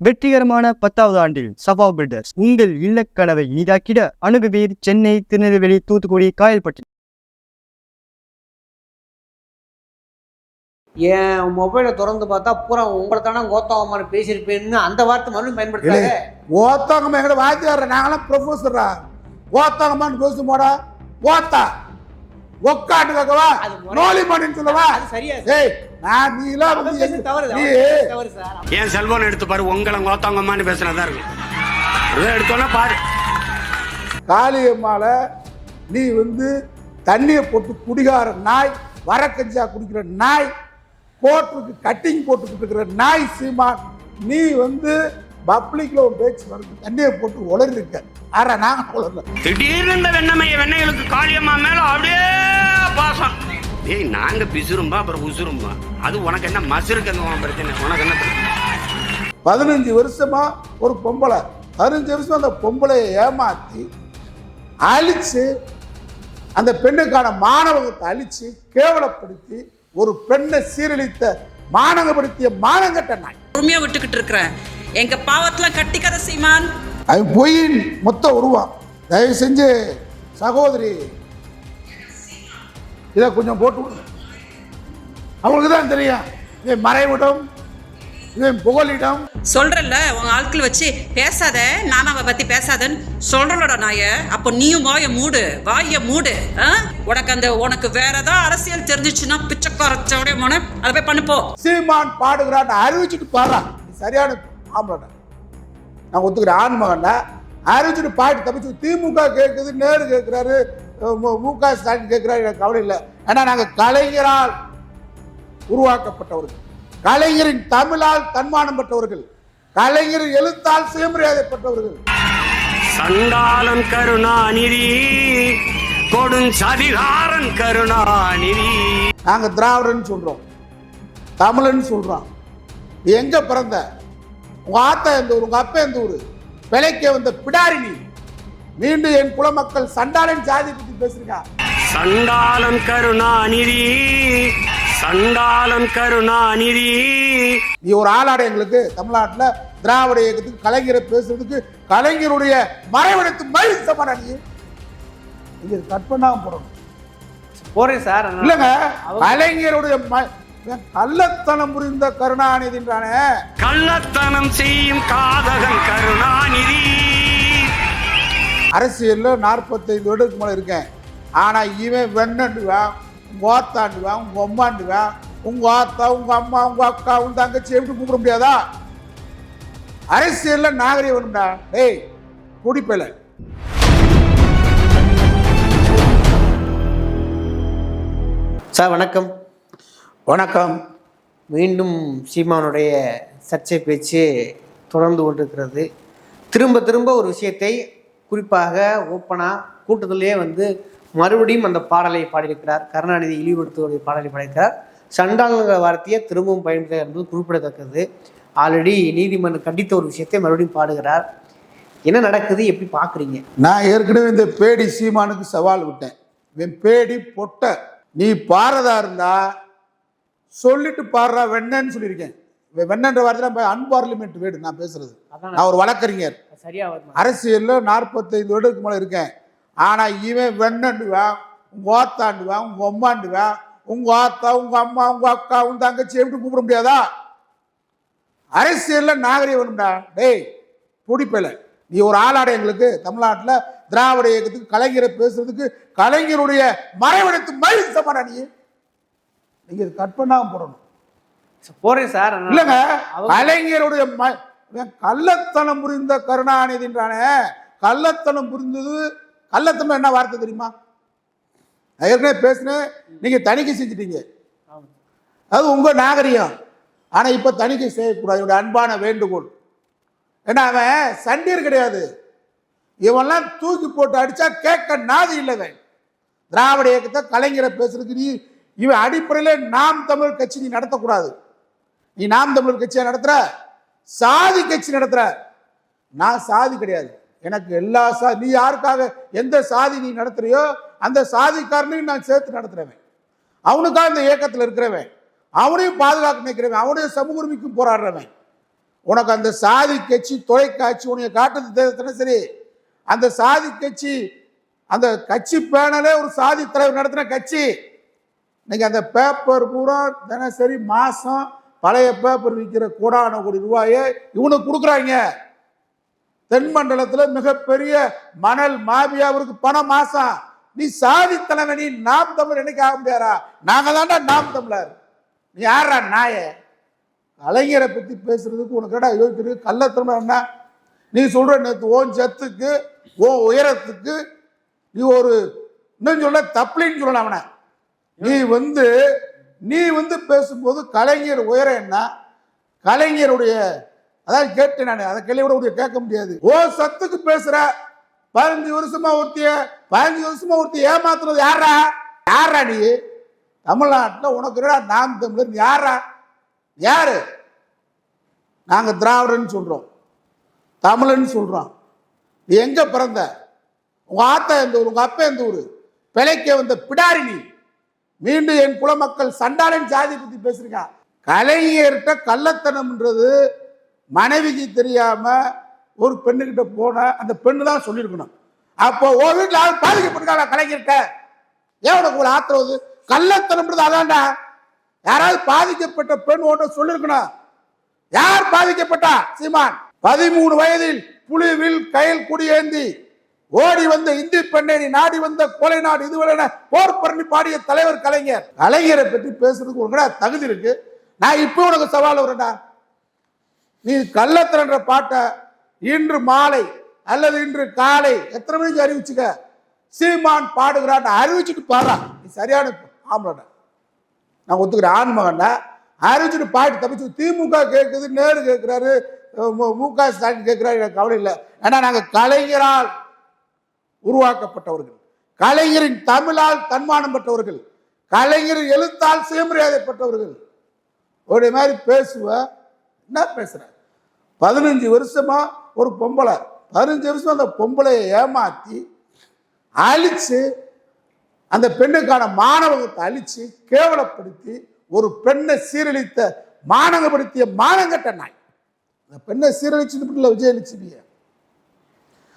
வெற்றிகரமான பத்தாவது ஆண்டில் சபா பில்டர்ஸ் உங்கள் இல்லக்கனவை இனிதாக்கிட அணுகுவீர் சென்னை திருநெல்வேலி தூத்துக்குடி காயல்பட்டி. என் மொபைலை திறந்து பார்த்தா பூரா உங்களை தானே கோத்தாமன் பேசியிருப்பேன்னு அந்த வார்த்தை மறுபடியும் பயன்படுத்தாங்க ஓத்தாங்கம்மா எங்கட வாத்தியார் நாங்களாம் ப்ரொஃபஸரா ஓத்தாங்கம்மான்னு பேசுமாடா ஓத்தா ஒக்காட்டு கேட்கவா நோலி பண்ணின்னு சொல்லவா? அது சரியா சார். ஏய் நான் நீ எல்லாம் வந்து தவறு நீ அவன் பேசுறது தவறு சார். என் செல்போன் எடுத்து பாரு உங்களை கோத்தாங்கம்மான்னு பேசுனதா இருக்கும் இதை எடுத்தோன்னா பாரு. காளியம்மால நீ வந்து தண்ணியை போட்டு குடிகார நாய் வரக்கஞ்சா குடிக்கிற நாய் கோட்டுக்கு கட்டிங் போட்டுக்கிட்டு இருக்கிற நாய் சீமான் நீ வந்து பப்ளிக்ல ஒரு பேச்சு வருது. தண்ணியை போட்டு உளறி இருக்க ஆறா நாங்க உளரல திடீர்னு இந்த வெண்ணமைய வெண்ணைகளுக்கு காளியம்மா மேல அப்படியே பாசம். ஏய் நாங்க பிசுரும்பா அப்புறம் உசுரும்பா அது உனக்கு என்ன மசுருக்கு பிரச்சனை. உனக்கு என்ன பிரச்சனை? பதினஞ்சு வருஷமா ஒரு பொம்பளை. பதினஞ்சு வருஷம் அந்த பொம்பளையை ஏமாத்தி அழிச்சு அந்த பெண்ணுக்கான மாணவகத்தை அழிச்சு கேவலப்படுத்தி ஒரு பெண்ணை சீரழித்த மானங்கப்படுத்திய மானங்கட்ட நாய். பொறுமையா விட்டுக்கிட்டு இருக்கிறேன். எங்க பாவத்துல கட்டிக்கதை சீமான் அவன் பொய்யின் மொத்த உருவம். தயவு செஞ்சு சகோதரி இதை கொஞ்சம் போட்டு அவங்களுக்கு தான் தெரியும். இவன் மறைவிடம் இவன் புகலிடம். சொல்றல்ல உங்க ஆட்கள் வச்சு பேசாத நான் அவ பத்தி பேசாதன்னு சொல்றலடா நாய. அப்போ நீயும் வாய மூடு வாய மூடு? உனக்கு அந்த உனக்கு வேற ஏதாவது அரசியல் தெரிஞ்சிச்சுன்னா பிச்சைக்காரச்சோடைய மன அதை போய் பண்ணுப்போ சீமான் பாடுகிறான்னு அறிவிச்சுட்டு நீ சரியான ஆம்பளை. நான் ஒத்துக்கிறேன். ஆண் மகன்டா அறிவிச்சுட்டு பாட்டு தப்பிச்சு திமுக கேட்குது நேரு கேட்குறாரு மு க ஸ்டாலின் கேட்குறாரு எனக்கு கவலை இல்லை. ஏன்னா நாங்கள் கலைஞரால் உருவாக்கப்பட்டவர்கள். கலைஞரின் தமிழால் தன்மானம் பெற்றவர்கள். கலைஞரின் எழுத்தால் சுயமரியாதை பெற்றவர்கள். சண்டாளன் கருணாநிதி கொடும் சதிகாரன் கருணாநிதி. நாங்கள் திராவிடன்னு சொல்கிறோம் தமிழன்னு சொல்கிறோம் எங்கே பிறந்த? உங்கள் ஆத்தா எந்த ஊர் உங்கள் அப்பா எந்த ஊர்? பிழைக்க வந்த பிடாரி நீ. மீண்டும் என் குலமக்கள் சண்டாளன் ஜாதி பற்றி பேசுறீங்க சண்டாளன் கருணாநிதி சண்டாளன் கருணாநிதி. நீ ஒரு ஆளாட எங்களுக்கு தமிழ்நாட்டில் திராவிட இயக்கத்துக்கு கலைஞரை பேசுறதுக்கு கலைஞருடைய மறைவெடுத்து மயில் சமரா நீ. நீங்க கட் பண்ணாம போடணும். போறேன் சார். இல்லைங்க கலைஞருடைய கள்ளத்தனம் புரிந்த கருணாநிதின்றானே? கள்ளத்தனம் செய்யும் காதகன் கருணாநிதி. அரசியல்ல நாற்பத்தைந்து வருடத்துக்கு மேலே இருக்கேன். ஆனா இவன் வெண்ணண்டுவான் உங்க ஆத்தாண்டுவான் உங்க அம்மாண்டுவான் உங்க ஆத்தா உங்க அம்மா உங்க அக்கா உங்க தங்கச்சி எப்படி கூப்பிட முடியாதா? அரசியல்ல நாகரிகம் வேணும்டா. டேய் குடிப்பல. சார் வணக்கம். வணக்கம். மீண்டும் சீமானுடைய சர்ச்சை பேச்சு தொடர்ந்து கொண்டிருக்கிறது. திரும்ப திரும்ப ஒரு விஷயத்தை குறிப்பாக ஓப்பனாக கூட்டத்திலேயே வந்து மறுபடியும் அந்த பாடலை பாடியிருக்கிறார். கருணாநிதி இழிவுபடுத்துவதை பாடலை பாடியிருக்கிறார். சண்டாளுங்கிற வார்த்தையை திரும்பவும் பயன்படுத்த என்பது குறிப்பிடத்தக்கது. ஆல்ரெடி நீதிமன்றம் கண்டித்த ஒரு விஷயத்தை மறுபடியும் பாடுகிறார். என்ன நடக்குது? எப்படி பார்க்குறீங்க? நான் ஏற்கனவே இந்த பேடி சீமானுக்கு சவால் விட்டேன். இவன் பேடி பொட்ட. நீ பாரதா இருந்தால் சொல்லிட்டு பாடுறா வெண்ணன்னு சொல்லியிருக்கேன். வெண்ணன்ற வார்த்தை அன்பார்லிமெண்ட் வேடு நான் பேசுறது. நான் ஒரு வழக்கறிஞர். அரசியல்ல நாற்பத்தைந்து வருடத்துக்கு மேலே இருக்கேன். ஆனா இவன் வெண்ணண்டுவான் உங்க ஆத்தாண்டுவான் உங்க அம்மாண்டுவான் உங்க ஆத்தா உங்க அம்மா உங்க அக்கா உங்க தங்கச்சி எப்படி கூப்பிட முடியாதா? அரசியல்ல நாகரிகம் வேணும்டா. டேய் பிடிப்பல. நீ ஒரு ஆளாட எங்களுக்கு. தமிழ்நாட்டில் திராவிட இயக்கத்துக்கு கலைஞரை பேசுறதுக்கு கலைஞருடைய மறைவெடுத்து மயில் சமாடா நீ. நீங்க இது கட் பண்ணாம போடணும். போறேன் சார். இல்லைங்க கலைஞருடைய கள்ளத்தனம் புரிந்த கருணாநிதின்றானே கள்ளத்தனம் புரிந்தது கள்ளத்தனம் என்ன வார்த்தை தெரியுமா? நான் ஏற்கனவே பேசினேன். நீங்க தணிக்கை செஞ்சிட்டீங்க. அது உங்க நாகரிகம். ஆனா இப்ப தணிக்கை செய்யக்கூடாது. என்னுடைய அன்பான வேண்டுகோள். ஏன்னா அவன் சண்டீர் கிடையாது. இவன்லாம் தூக்கி போட்டு அடிச்சா கேட்க நாதி இல்லவன் திராவிட இயக்கத்தை கலைஞரை பேசுறதுக்கு நீ இவன் அடிப்படையில் நாம் தமிழர் கட்சி நீ நடத்தக்கூடாது. நீ நாம் தமிழர் கட்சியை நடத்துகிற சாதி கட்சி நடத்துகிற நான் சாதி கிடையாது. எனக்கு எல்லா சா நீ யாருக்காக எந்த சாதி நீ நடத்துறியோ அந்த சாதிக்காரனையும் நான் சேர்த்து நடத்துகிறவன் அவனுக்காக இந்த இயக்கத்தில் இருக்கிறவன். அவனையும் பாதுகாக்க நினைக்கிறவன். அவனையும் சமூக உரிமைக்கும் போராடுறவன். உனக்கு அந்த சாதி கட்சி தொலைக்காட்சி உனக்கு காட்டுறது தெ- சரி? அந்த சாதி கட்சி அந்த கட்சி பேனலே ஒரு சாதி தலைவர் நடத்தின கட்சி. இன்னைக்கு அந்த பேப்பர் பூரா தினசரி மாதம் பழைய பேப்பர் விற்கிற கோடான கோடி ரூபாயை இவனுக்கு கொடுக்குறாங்க. தென் மண்டலத்தில் மிகப்பெரிய மணல் மாபியாவிற்கு பணம் மாசம். நீ சாதி தலைவனி நீ நாம் தமிழர் என்னைக்கு ஆக முடியாரா நாங்க தான்டா நாம் தமிழர். நீ யாரா நாய? கலைஞரை பற்றி பேசுறதுக்கு உனக்கு என்ன யோசிக்கிறது கள்ளத்தனம் என்ன? நீ சொல்ற நேற்று ஓன் சத்துக்கு ஓ உயரத்துக்கு நீ ஒரு இன்னும் சொல்ல தப்புலின்னு சொல்லணும் அவனை. நீ வந்து நீ வந்து பேசும்போது கலைஞர் உயரம் என்ன? கலைஞருடைய அதான் கேட்டேன் நான் அதை கேள்வி கூட கேட்க முடியாது. ஓ சத்துக்கு பேசுற பதினஞ்சு வருஷமா ஒருத்திய பதினஞ்சு வருஷமா ஒருத்தி ஏமாத்துறது யாரா யாரா நீ? தமிழ்நாட்டில் உனக்கு என்னடா நாம் தமிழர் யாரா யாரு? நாங்க திராவிடன்னு சொல்றோம். தமிழன்னு சொல்றோம். நீ எங்க பிறந்த? உங்க ஆத்தா எந்த ஊர்? உங்க அப்பா எந்த ஊர்? பிழைக்க வந்த பிடாரி நீ. மீண்டும் என் குலமக்கள் சண்டாளன் ஜாதி பற்றி பேசுறீங்க கலைஞர்கிட்ட கள்ளத்தனம்ன்றது மனைவிக்கு தெரியாம ஒரு பெண்ணுகிட்ட போன அந்த பெண்ணு தான் சொல்லியிருக்கணும். அப்போ ஓ வீட்டில் யாரும் பாதிக்கப்பட்டிருக்காங்க கலைஞர்கிட்ட. ஏன் உனக்கு ஒரு ஆத்திரவது கள்ளத்தனம்ன்றது அதான்டா. யாராவது பாதிக்கப்பட்ட பெண் ஒன்று சொல்லியிருக்கணும். யார் பாதிக்கப்பட்டா? சீமான். பதிமூணு வயதில் புலிவில் கையில் குடியேந்தி ஓடி வந்த இந்தி பெண்ணை நீ நாடி வந்த கொலை நாடு இதுவரை போர் பண்ணி பாடிய தலைவர் கலைஞர். கலைஞரை பற்றி பேசுறதுக்கு உனக்கு தகுதி இருக்கு. நான் இப்போ உனக்கு சவால் வரடா நீ கள்ளத்திரன்ற பாட்டை இன்று மாலை அல்லது இன்று காலை எத்தனை மணிக்கு அறிவிச்சுக்க? சீமான் பாடுகிறான் அறிவிச்சுட்டு பாடா. நீ சரியான ஆம்பளை நான் ஒத்துக்கிறேன். ஆண் மகன்டா. அறிவிச்சுட்டு பாட்டு தப்பிச்சு திமுக கேட்குது நேரு கேட்குறாரு மு க ஸ்டாலின் கேட்குறாரு எனக்கு கவலை இல்லை. ஏன்னா நாங்கள் கலைஞரால் உருவாக்கப்பட்டவர்கள். கலைஞரின் தமிழால் தன்மானம் பெற்றவர்கள். கலைஞரின் எழுத்தால் சுயமரியாதை பெற்றவர்கள். ஒரு மாதிரி பேசுவ என்ன பேசுற? பதினஞ்சு வருஷமா ஒரு பொம்பளை. பதினஞ்சு வருஷம் அந்த பொம்பளையை ஏமாத்தி அழிச்சு அந்த பெண்ணுக்கான மாணவகத்தை அழிச்சு கேவலப்படுத்தி ஒரு பெண்ணை சீரழித்த மானங்கப்படுத்திய மானங்கட்ட நாய். அந்த பெண்ணை சீரழிச்சு விஜயலட்சுமியை.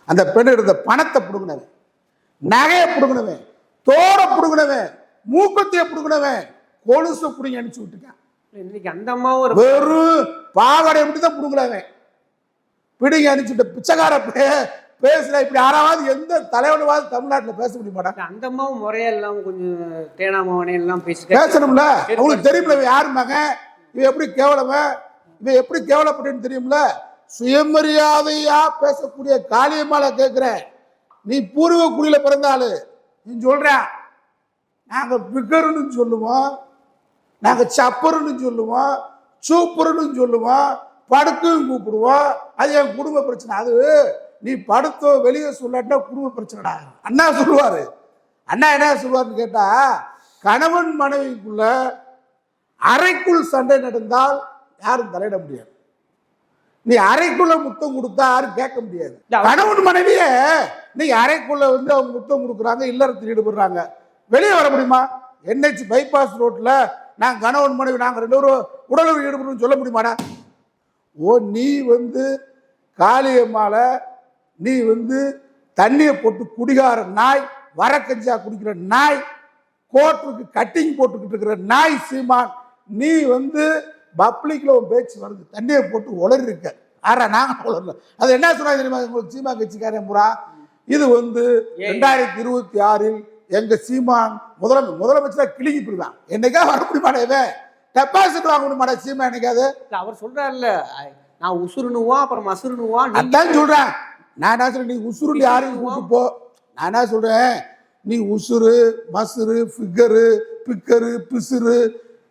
அந்த பெண்ணு இருந்த பணத்தை பிடுங்கினவன். நகையை பிடுங்கினவன். தோட பிடுங்கினவன். மூக்கத்தைய பிடுங்கினவன். கொலுசை பிடுங்கி அனுப்பிச்சு விட்டுருக்கான் இன்னைக்கு அந்த அம்மாவும் ஒரு வெறும் பாவாடை மட்டும் தான் பிடுங்கலாமே பிடிங்க அனுப்பிச்சுட்ட பிச்சைக்கார பே பேசுற. இப்படி யாராவது எந்த தலைவனுவாது தமிழ்நாட்டில் பேச முடிய மாட்டாங்க அந்த அம்மாவும் முறையா இல்லாம கொஞ்சம் தேனாமவனே எல்லாம் பேசி பேசணும்ல? அவங்களுக்கு தெரியும்ல இவன் யாரு மகன்? இவன் எப்படி கேவலவன்? இவன் எப்படி கேவலப்பட்டேன்னு தெரியும்ல? சுயமரியாதையா பேசக்கூடிய காளியம்மால கேட்கிறேன் நீ பூர்வ குடியில பிறந்தாலு நீ சொல்ற நாங்க பிகருன்னு சொல்லுவோம் நாங்க சப்பருன்னு சொல்லுவோம் சூப்பருன்னு சொல்லுவோம் படுத்தும் கூப்பிடுவோம் அது என் குடும்ப பிரச்சனை. அது நீ படுத்தோ வெளியே சொல்லாட்டா குடும்ப பிரச்சனைடா. அண்ணா சொல்லுவாரு. அண்ணா என்ன சொல்லுவாருன்னு கேட்டா கணவன் மனைவிக்குள்ள அறைக்குள் சண்டை நடந்தால் யாரும் தலையிட முடியாது. நீ அறைக்குள்ள முத்தம் கொடுத்தா யாரும் கேட்க முடியாது. கணவன் மனைவிய நீ அறைக்குள்ள வந்து அவங்க முத்தம் கொடுக்குறாங்க இல்லறத்தில் ஈடுபடுறாங்க. வெளியே வர முடியுமா? என்ஹெச் பைபாஸ் ரோட்ல நான் கணவன் மனைவி நாங்க ரெண்டு பேரும் உடலுறவு ஈடுபடுறோம்னு சொல்ல முடியுமாடா? ஓ நீ வந்து காளியம்மால நீ வந்து தண்ணியை போட்டு குடிகார நாய் வரக்கஞ்சா குடிக்கிற நாய் கோட்டுக்கு கட்டிங் போட்டுக்கிட்டு இருக்கிற நாய் சீமான் நீ வந்து பப்ளிக்ல உன் பேச்சு வருது. தண்ணியை போட்டு உளறி இருக்க ஆறா நாங்க உளரல அது என்ன சொன்னாங்க தெரியுமா? உங்களுக்கு சீமா கட்சிக்காரன் புறா. இது வந்து ரெண்டாயிரத்தி இருபத்தி ஆறில் எங்க சீமான் முதல முதலமைச்சரா கிளிங்கி போடுவான் என்னைக்கா வர முடியுமாடா டெபாசிட் வாங்க முடியுமாடா சீமா என்னைக்காவது? இல்ல, அவர் சொல்றாருல்ல நான் உசுருணுவான் அப்புறம் மசுருணுவான் நீ அதான் சொல்றேன். நான் என்ன சொல்றேன்? நீ உசுருன்னு யாரையும் கூட்டு போ. நான் என்ன சொல்றேன்? நீ உசுரு மசுரு ஃபிகரு பிக்கரு பிசுறு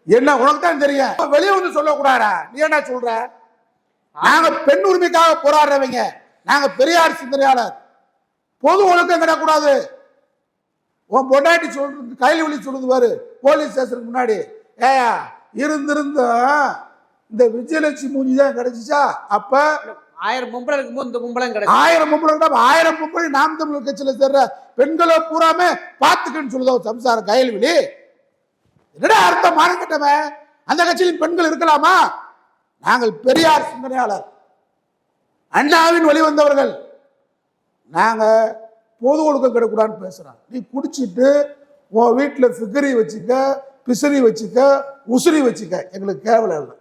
என்ன உனக்கு தான் தெரியும் வெளியே வந்து சொல்லக்கூடாதா? நீ என்ன சொல்ற? நாங்க பெண் உரிமைக்காக போராடுறவங்க. நாங்க பெரியார் சிந்தனையாளர். பொது ஒழுக்கம் கிடக்கூடாது உன் பொண்டாட்டி சொல்றது கையில் விழி சொல்லுது பாரு. போலீஸ் ஸ்டேஷனுக்கு முன்னாடி. ஏயா இருந்திருந்தோம் இந்த விஜயலட்சுமி மூஞ்சி தான் கிடைச்சிச்சா? அப்ப ஆயிரம் பொம்பளை இருக்கும்போது இந்த பொம்பளை கிடைக்கும் ஆயிரம் பொம்பளை இருந்தா ஆயிரம் பொம்பளை நாம் தமிழர் கட்சியில சேர்ற பெண்களை பூராமே பார்த்துக்கன்னு சொல்லுதோ சம்சாரம் கையல்விழி என்னடா அர்த்தம்? மானங்கிட்டவன் அந்த கட்சியில் பெண்கள் இருக்கலாமா? நாங்கள் பெரியார் சிந்தனையாளர். அண்ணாவின் வழி வந்தவர்கள். நாங்கள் பொது ஒழுக்கம் கிடக்கூடாதுன்னு பேசுகிறோம் நீ குடிச்சிட்டு உன் வீட்டில் ஃபிகரி வச்சுக்க பிசிறி வச்சுக்க உசுரி வச்சுக்க. எங்களுக்கு கேவலம் இல்லை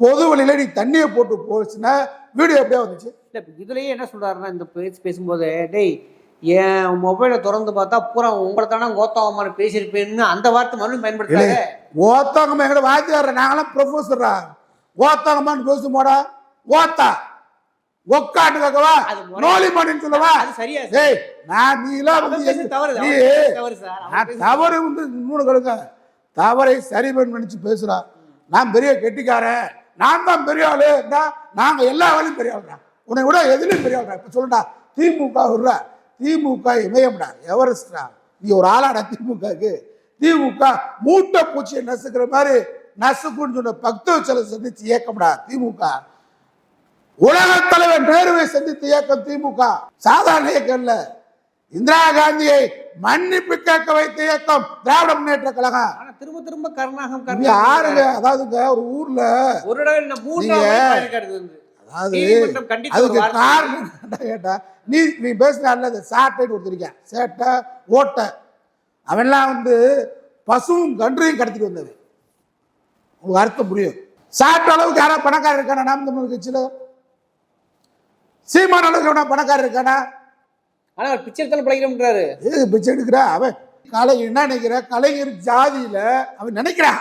பொது வழியில் நீ தண்ணியை போட்டு போச்சுன்னா வீடியோ எப்படியா வந்துச்சு? இல்லை இதுலேயே என்ன சொல்கிறாருன்னா இந்த பேச்சு பேசும்போது டேய் என் மொபைலை திறந்து பார்த்தா பூரா உங்களை தானே கோத்தாவமான பேசியிருப்பேன்னு அந்த வார்த்தை மறுபடியும் பயன்படுத்தாங்க ஓத்தாங்கம்மா எங்கட வாத்தியார் நாங்களாம் ப்ரொஃபஸரா ஓத்தாங்கம்மான்னு பேசுமோடா ஓத்தா ஒக்காட்டு கேட்கவா நோலி மணின்னு சொல்லவா? அது சரியா சார்? ஏய் நான் நீ எல்லாம் தவறு, தவறு சார். வந்து மூணு கடுங்க தவறை சரி பண்ணி நினைச்சு நான் பெரிய கெட்டிக்காரன். நான் தான் பெரிய ஆளு. நான் நாங்க எல்லா வேலையும் பெரிய ஆளுடா. உன்னை விட எதுலையும் பெரிய ஆளுடா. இப்ப சொல்லுடா திமுக விடுற திமுக இமயம்டா எவரெஸ்டா நீ ஒரு ஆளாடா திமுகக்கு திமுக மூட்டை பூச்சியை நசுக்கிற மாதிரி நசுக்குன்னு சொன்ன பக்தவச்சலை சந்திச்சு இயக்கம்டா திமுக. உலக தலைவர் நேருவை சந்தித்த இயக்கம் திமுக. சாதாரண இயக்கம் இல்ல. இந்திரா காந்தியை மன்னிப்பு கேட்க வைத்த இயக்கம் திராவிட முன்னேற்ற கழகம். ஆனா திரும்ப திரும்ப கருணாகம் யாருங்க? அதாவதுங்க ஒரு ஊர்ல. ஒரு ஒரு அதுக்கு. காரணம் என்னடா கேட்டா நீ நீ பேசுனால இந்த சாட்டைன்னு ஒருத்தருக்கேன் சேட்டை ஓட்டை. அவன்லாம் வந்து பசுவும் கன்றையும் கடத்திட்டு வந்தவன். உங்களுக்கு அர்த்தம் புரியும். சாட்ட அளவுக்கு யாரா பணக்காரர் இருக்கானா? நாம் தமிழ் கட்சியில. சீமான அளவுக்கு எவனா பணக்காரர் இருக்கானா? ஆனா அவர் பிச்சை எடுத்தாலும் பிழைக்கிறோம்ன்றாரு ஏது பிச்சை எடுக்கிற? அவன் கலைஞர் என்ன நினைக்கிற? கலைஞர் ஜாதியில அவன் நினைக்கிறான்.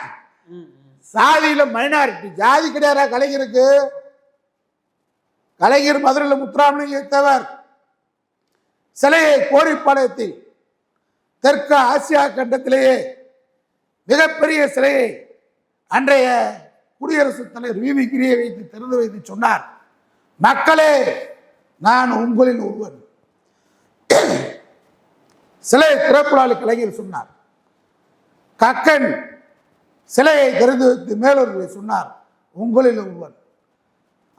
சாதியில மைனாரிட்டி ஜாதி கிடையாதா கலைஞருக்கு? கலைஞர் மதுரையில் முத்துராமலிங்கத்தவர் சிலையை கோரிப்பாளையத்தில் தெற்கு ஆசியா கண்டத்திலேயே மிகப்பெரிய சிலையை அன்றைய குடியரசுத் தலைவர் வி கிரியை வைத்து திறந்து வைத்து சொன்னார். மக்களே நான் உங்களில் ஒருவன். சிலை திறப்புலாளி கலைஞர் சொன்னார். கக்கன் சிலையை திறந்து வைத்து மேலொருவரை சொன்னார். உங்களில் ஒருவன்.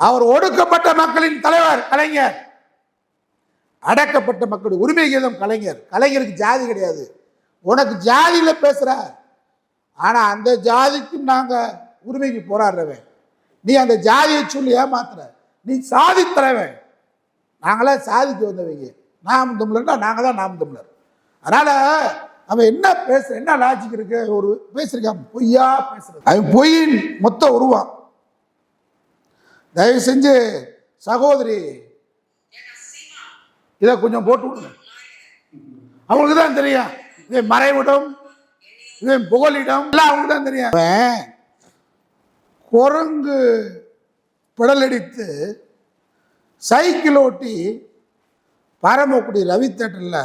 அவர் ஒடுக்கப்பட்ட மக்களின் தலைவர் கலைஞர். அடக்கப்பட்ட மக்களுடைய உரிமை கீதம் கலைஞர். கலைஞருக்கு ஜாதி கிடையாது. உனக்கு ஜாதியில் பேசுகிறார் ஆனால் அந்த ஜாதிக்கும் நாங்கள் உரிமைக்கு போராடுறவன். நீ அந்த ஜாதியை சொல்லி ஏமாத்துற. நீ சாதி தலைவன். நாங்களாம் சாதிக்கு வந்தவங்க. நாம் தமிழர்னா நாங்கள் தான் நாம் தமிழர். அதனால் அவன் என்ன பேசுகிற என்ன லாஜிக் இருக்கு? ஒரு பேசியிருக்கான். பொய்யா பேசுறது. அவன் பொய்யின் மொத்த உருவான் தயவு செஞ்சு சகோதரி இதை கொஞ்சம் போட்டு விடுங்க. அவங்களுக்கு தான் தெரியும். இவன் மறைவிடம் இவன் புகலிடம் எல்லாம் அவங்களுக்கு தான் தெரியும். அவன் குரங்கு பிடலடித்து சைக்கிள் ஓட்டி பரமக்குடி ரவி தேட்டரில்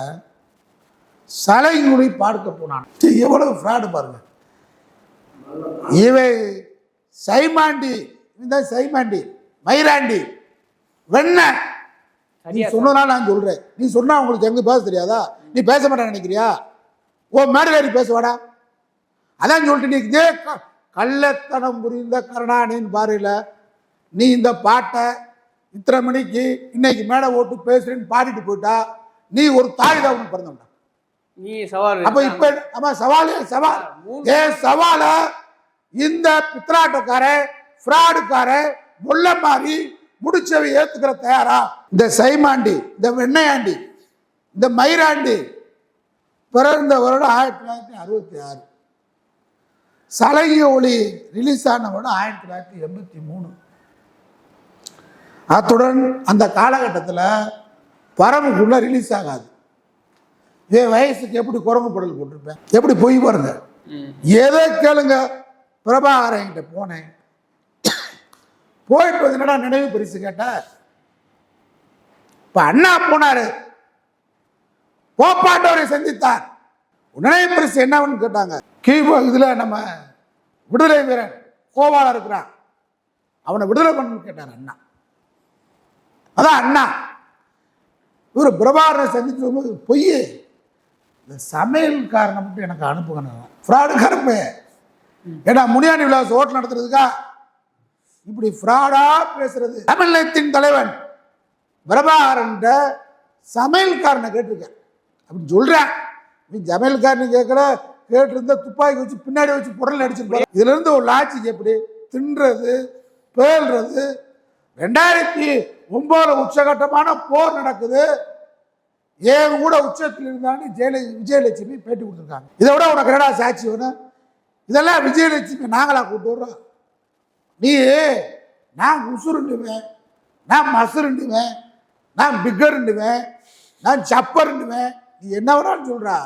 சலைங்குடி பார்க்க போனான். எவ்வளவு ஃப்ராடு பாருங்க. இவை சைமாண்டி இவன் சைமாண்டி. மயிராண்டி வெண்ண. நீ சொன்னதுனால நான் சொல்றேன். நீ சொன்னா உங்களுக்கு எங்க பேச தெரியாதா? நீ பேச மாட்டேன்னு நினைக்கிறியா? ஓ மேடலேறி பேசுவாடா. அதான் சொல்லிட்டு நீ இதே கள்ளத்தனம் புரிந்த கருணாநிதின்னு பாருல நீ இந்த பாட்டை இத்தனை மணிக்கு இன்னைக்கு மேடை ஓட்டு பேசுறேன்னு பாடிட்டு போயிட்டா நீ ஒரு தாய் தான் பிறந்தவன்டா நீ சவால் அப்ப இப்ப ஆமா சவால் சவால்? ஏன் சவால இந்த பித்ராட்டக்காரன் ஃப்ராடுக்காரன் முள்ள மாறி முடிச்சவை ஏத்துக்கிற தயாரா? இந்த சைமாண்டி இந்த வெண்ணையாண்டி இந்த மயிராண்டி பிறந்த வருடம் ஆயிரத்தி தொள்ளாயிரத்தி அறுபத்தி ஆறு. சலகிய ஒளி ரிலீஸ் ஆன வருடம் ஆயிரத்தி தொள்ளாயிரத்தி எண்பத்தி மூணு. அத்துடன் அந்த காலகட்டத்தில் பரம்புக்குள்ள ரிலீஸ் ஆகாது. என் வயசுக்கு எப்படி குரங்கு படல் போட்டிருப்பேன்? எப்படி பொய் பாருங்க. எதை கேளுங்க? பிரபாகரன் கிட்ட போனேன். போயிட்டு வந்து என்னடா நினைவு பரிசு கேட்டார் இப்ப அண்ணா போனாரு. போப்பாண்டவரை சந்தித்தார். நினைவு பரிசு என்னவன்னு கேட்டாங்க. கிபு இதுல நம்ம விடுதலை வீரன் கோவால இருக்கிறான். அவனை விடுதலை பண்ணு கேட்டார் அண்ணா. அதான் அண்ணா. இவர் பிரபாகரனை சந்தித்து வரும்போது பொய். இந்த சமையல்காரனை மட்டும் எனக்கு அனுப்புங்க ஃப்ராடுக்காரன் அனுப்பு ஏன்னா முனியாண்டி விலாஸ் ஹோட்டல் நடத்துறதுக்கா? இப்படி ஃப்ராடா பேசுறது. தமிழகத்தின் தலைவன் பிரபாகரன் சமையல்காரனை கேட்டிருக்கேன். அப்படின்னு சொல்றேன். நீ சமையல்காரனை கேட்கல கேட்டிருந்தா துப்பாக்கி வச்சு பின்னாடி வச்சு புடல் அடிச்சிருப்பாங்க இதுல இருந்து ஒரு லாஜிக் எப்படி? தின்றது பேல்றது. ரெண்டாயிரத்தி ஒன்பதுல உச்சகட்டமான போர் நடக்குது. ஏன் கூட உச்சத்தில் இருந்தாலும் ஜெயல விஜயலட்சுமி பேட்டி கொடுத்துருக்காங்க. இதை விட உனக்கு என்னடா சாட்சி வேணும்? இதெல்லாம் விஜயலட்சுமி நாங்களா கூப்பிட்டு வர்றோம். நீ நான் உசுருண்டுவேன் நான் மசுருண்டுவேன் நான் பிக்கருண்டுவேன் நான் சப்பருண்டுவேன். நீ என்ன வேணாலும் சொல்கிறா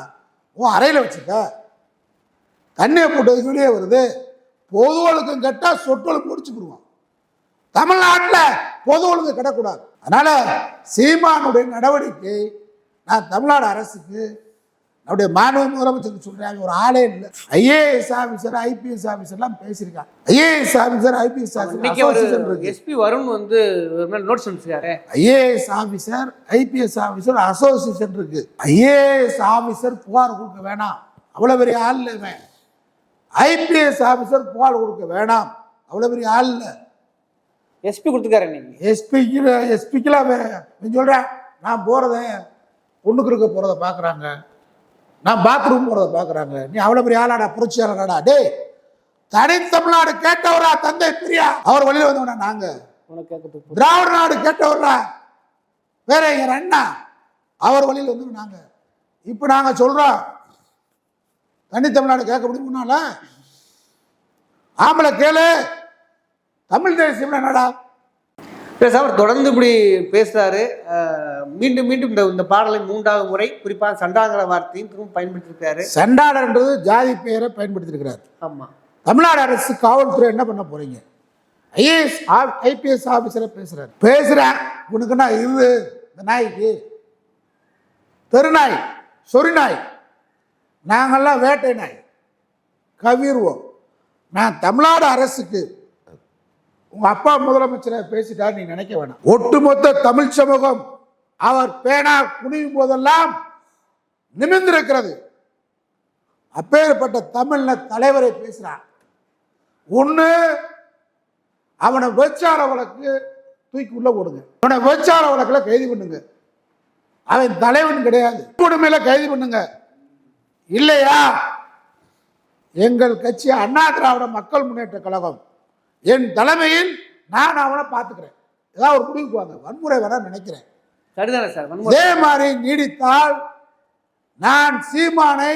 உன் அறையில் வச்சுக்க. தண்ணியை போட்டதுக்கு வெளியே வருது. பொது ஒழுக்கம் கெட்டால் சொட்டொழுக்கு முடிச்சுக்கிடுவான் தமிழ்நாட்டில் பொது ஒழுங்கு கிடக்கூடாது. அதனால் சீமானுடைய நடவடிக்கை நான் தமிழ்நாடு அரசுக்கு நம்முடைய மாணவ முதலமைச்சருக்கு சொல்றாங்க ஒரு ஆளே இல்லை. ஐஏஎஸ் ஆஃபீஸர் ஐபிஎஸ் ஆஃபீஸர்லாம் பேசியிருக்காங்க. IAS officer IPS officer SP Varun வந்து notes அனுப்பிச்சிருக்காரு. IAS officer IPS officer association இருக்கு. ஐஏஎஸ் ஆஃபீஸர் புகார் கொடுக்க வேணாம். அவ்வளோ பெரிய ஆள் இல்லை இவன். ஐபிஎஸ் ஆஃபீஸர் புகார் கொடுக்க வேணாம். அவ்வளோ பெரிய ஆள் இல்லை. எஸ்பி கொடுத்துருக்காரு இன்னைக்கு எஸ்பிக்கு எஸ்பிக்கெல்லாம் நீ சொல்கிறேன் நான் போகிறத பொண்ணுக்கு இருக்க போகிறத பார்க்குறாங்க. நான் பாத்ரூம் போகிறத பார்க்குறாங்க. நீ அவ்வளோ பெரிய ஆளாடா புரட்சியாளராடா. டேய் தனித்தமிழ்நாடு கேட்டவரா தந்தை பிரியா? அவர் வழியில் வந்தவனா நாங்கள் கேட்கறதுக்கு திராவிட நாடு கேட்டவர்ல வேற எங்க அண்ணா? அவர் வழியில் வந்து நாங்க. இப்ப நாங்க சொல்றோம் தனி தமிழ்நாடு கேட்க முடியும்னால ஆம்பளை கேளு. தமிழ் தேசியம் என்னடா? சார் அவர் தொடர்ந்து இப்படி பேசுறாரு. அஹ், மீண்டும் மீண்டும் இந்த இந்த பாடலை மூன்றாவது முறை குறிப்பாக சண்டாங்கிற வார்த்தையும் திரும்ப பயன்படுத்தியிருக்காரு செண்டாளர்ன்றது ஜாதி பெயரை பயன்படுத்தியிருக்கிறார் ஆமா. தமிழ்நாடு அரசு காவல்துறை என்ன பண்ண போறீங்க? ஐஏஎஸ் ஐபிஎஸ் ஆபீசரை பேசுறாரு. பேசுறேன். உனக்கு நான் இது இந்த நாய்க்கு. தெருநாய் சொறி நாய் நாங்கெல்லாம் வேட்டை நாய். கவிர்வோம். நான் தமிழ்நாடு அரசுக்கு உங்க அப்பா முதலமைச்சரை பேசிட்டார் நீ நினைக்க வேணாம். ஒட்டுமொத்த தமிழ் சமூகம் அவர் பேனா குனியும் போதெல்லாம் நிமிர்ந்திருக்கிறது. அப்பேற்பட்ட தமிழ்ல தலைவரை பேசுறான் ஒண்ணு அவனை விபச்சார வழக்கு தூக்கி உள்ள போடுங்க. அவனை விபச்சார வழக்குல கைது பண்ணுங்க. அவன் தலைவன் கிடையாது. கொடுமையில கைது பண்ணுங்க. இல்லையா? எங்கள் கட்சி அண்ணா திராவிட மக்கள் முன்னேற்ற கழகம். என் தலைமையில் நான் அவனை பார்த்துக்கிறேன். ஏதாவது ஒரு முடிவுக்கு வாங்க. வன்முறை வர நினைக்கிறேன். சரிதானே சார்? இதே மாதிரி நீடித்தால் நான் சீமானை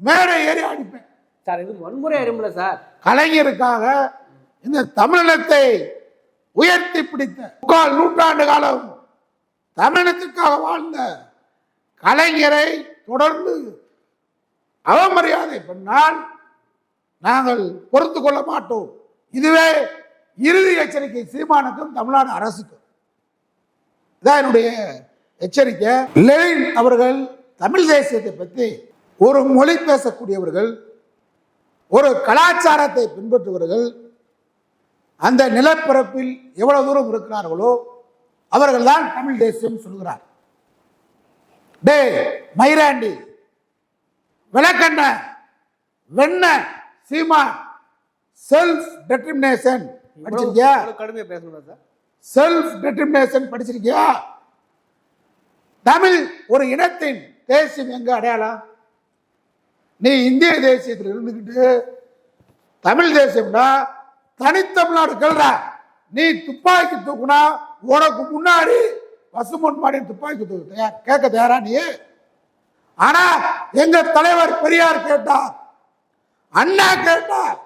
மேடை ஏறி அடிப்பேன். சார் இது வன்முறை அறிமுல சார். கலைஞருக்காக இந்த தமிழினத்தை உயர்த்தி பிடித்த முக்கால் நூற்றாண்டு காலம் தமிழினத்துக்காக வாழ்ந்த கலைஞரை தொடர்ந்து அவமரியாதை பண்ணால் நாங்கள் பொறுத்து கொள்ள மாட்டோம். இதுவே இறுதி எச்சரிக்கை சீமானுக்கும் தமிழ்நாடு அரசுக்கும். இதான் என்னுடைய எச்சரிக்கை. லெனின் அவர்கள் தமிழ் தேசியத்தை பற்றி ஒரு மொழி பேசக்கூடியவர்கள் ஒரு கலாச்சாரத்தை பின்பற்றுபவர்கள் அந்த நிலப்பரப்பில் எவ்வளவு தூரம் இருக்கிறார்களோ அவர்கள் தான் தமிழ் தேசியம் சொல்கிறார். டே மயிராண்டி விளக்கண்ண வெண்ண சீமா செல்ஃப் டெட்டர்மினேஷன் படிச்சிருக்கியா? இவ்வளவு கடுமையா பேசணும் சார். செல்ஃப் டெட்டர்மினேஷன் படிச்சிருக்கியா? தமிழ் ஒரு இனத்தின் தேசியம் எங்க அடையாளம்? நீ இந்திய தேசியத்தில் இருந்துக்கிட்டு தமிழ் தேசியம்னா தனித்தமிழ்நாடு கல்ற. நீ துப்பாக்கி தூக்குனா உனக்கு முன்னாடி பசுமன் மாடி துப்பாக்கி தூக்கு தயார் கேட்க தயாரா நீ? ஆனா எங்க தலைவர் பெரியார் கேட்டார் அண்ணா கேட்டார்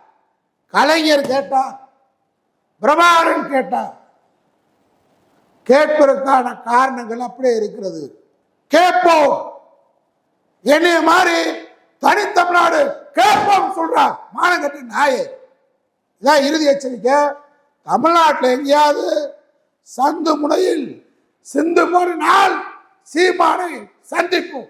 கலைஞர் கேட்டார் பிரபாகரன் கேட்டார் கேட்பதற்கான காரணங்கள் அப்படியே இருக்கிறது. கேட்போம். என்னைய மாதிரி தனித்தமிழ்நாடு கேட்போம் சொல்றார் மானங்கட்டி நாயே இதான் இறுதி எச்சரிக்கை. தமிழ்நாட்டில் எங்கேயாவது சந்து முனையில் சிந்து நாள் சீமானை சந்திப்போம்.